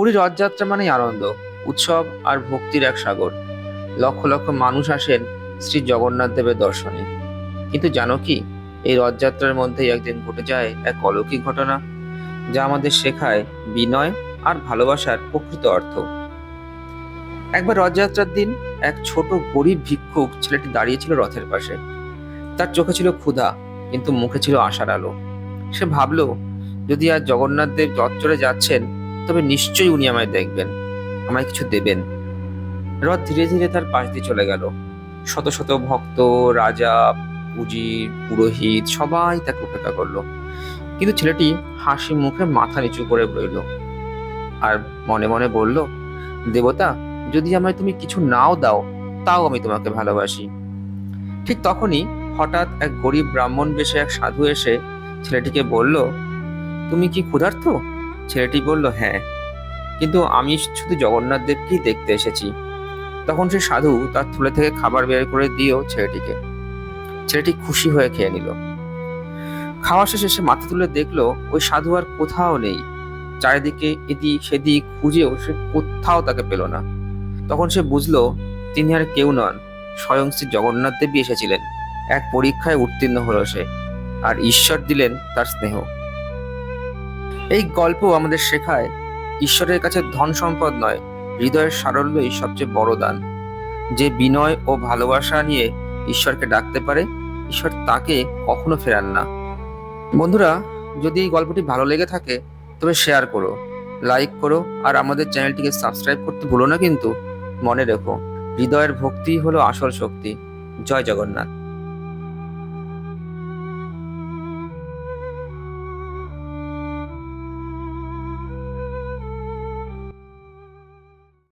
পুরী রথযাত্রা মানেই আনন্দ, উৎসব আর ভক্তির এক সাগর। লক্ষ লক্ষ মানুষ আসেন শ্রী জগন্নাথ দেবের দর্শনে। কিন্তু জানো কি, এই রথযাত্রার মধ্যেই একদিন ঘটে যায় এক অলৌকিক ঘটনা, যা আমাদের শেখায় বিনয় আর ভালোবাসার প্রকৃত অর্থ। একবার রথযাত্রার দিন এক ছোট গরিব ভিক্ষুক ছেলেটি দাঁড়িয়েছিল রথের পাশে। তার চোখে ছিল ক্ষুধা, কিন্তু মুখে ছিল আশার আলো। সে ভাবলো, যদি আজ জগন্নাথ দেব চড়ে যাচ্ছেন তবে নিশ্চয়ই উনি আমায় দেখবেন, আমায় কিছু দেবেন। রথ ধীরে ধীরে তার পাশ দিয়ে চলে গেল। শত শত ভক্ত, রাজা পুজির পুরোহিত সবাই তাকে উপেক্ষা করল। কিন্তু ছেলেটি হাসি মুখে মাথা নিচু করে রইল আর মনে মনে বলল, দেবতা, যদি আমায় তুমি কিছু নাও দাও, তাও আমি তোমাকে ভালোবাসি। ঠিক তখনই হঠাৎ এক গরিব ব্রাহ্মণ বেশে এক সাধু এসে ছেলেটিকে বলল, তুমি কি ক্ষুধার্ত? ছেলেটি বলল হ্যাঁ কিন্তু আমি শুধু জগন্নাথ দেবকেই দেখতে এসেছি। তখন সে সাধু তার থলে থেকে খাবার বের করে দিয়েও ছেলেটিকে। ছেলেটি খুশি হয়ে খেয়ে নিল। খাওয়া শেষে সে মাথা তুলে দেখল, ওই সাধু আর কোথাও নেই। চারিদিকে এদিক সেদিক খুঁজেও সে কোথাও তাকে পেল না। তখন সে বুঝলো, তিনি আর কেউ নন, স্বয়ং শ্রী জগন্নাথ দেবী এসেছিলেন। এক পরীক্ষায় উত্তীর্ণ হলো সে, আর ঈশ্বর দিলেন তার স্নেহ। এই গল্প আমাদের শেখায়, ঈশ্বরের কাছে ধন সম্পদ নয়, হৃদয়ের সারল্যই সবচেয়ে বড় দান। যে বিনয় ও ভালোবাসা নিয়ে ঈশ্বরকে ডাকতে পারে, ঈশ্বর তাকে কখনো ফেরান না। বন্ধুরা, যদি এই গল্পটি ভালো লেগে থাকে, তবে শেয়ার করো লাইক করো, আর আমাদের চ্যানেলটিকে সাবস্ক্রাইব করতে ভুলো না কিন্তু মনে রেখো, হৃদয়ের ভক্তি হলো আসল শক্তি। জয় জগন্নাথ।